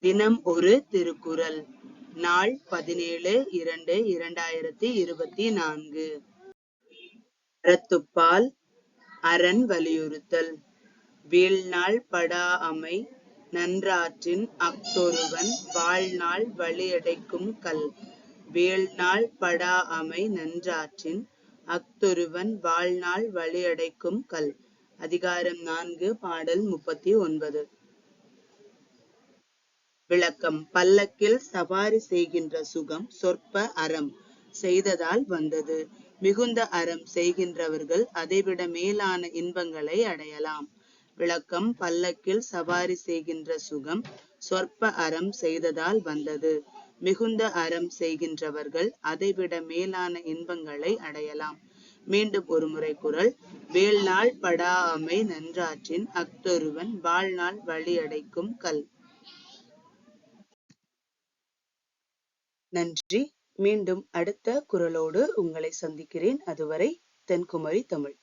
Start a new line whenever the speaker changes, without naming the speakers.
தினம் ஒரு திருக்குறள். நாள் பதினேழு இரண்டு இரண்டாயிரத்தி இருபத்தி நான்கு. அறத்துப்பால் அரண் வலியுறுத்தல். வீழ்நாள் படாஅமை நன்றாற்றின் அக்தொருவன் வாழ்நாள் வழியடைக்கும் கல். வீழ்நாள் படாஅமை நன்றாற்றின் அக்தொருவன் வாழ்நாள் வழியடைக்கும் கல். அதிகாரம் நான்கு பாடல் முப்பத்தி ஒன்பது. விளக்கம். பல்லக்கில் சவாரி செய்கின்ற சுகம் சொற்ப அறம் செய்ததால் வந்தது. மிகுந்த அறம் செய்கின்றவர்கள் அதைவிட மேலான இன்பங்களை அடையலாம். விளக்கம். பல்லக்கில் சவாரி செய்கின்ற சுகம் சொற்ப அறம் செய்ததால் வந்தது. மிகுந்த அறம் செய்கின்றவர்கள் அதைவிட மேலான இன்பங்களை அடையலாம். மீண்டும் ஒரு முறை குரல். வேல்நாள் படாமை நன்றாற்றின் அக்தொருவன் வாழ்நாள் வழியடைக்கும் கல். நன்றி. மீண்டும் அடுத்த குரலோடு உங்களை சந்திக்கிறேன். அதுவரை தென்குமரி தமிழ்.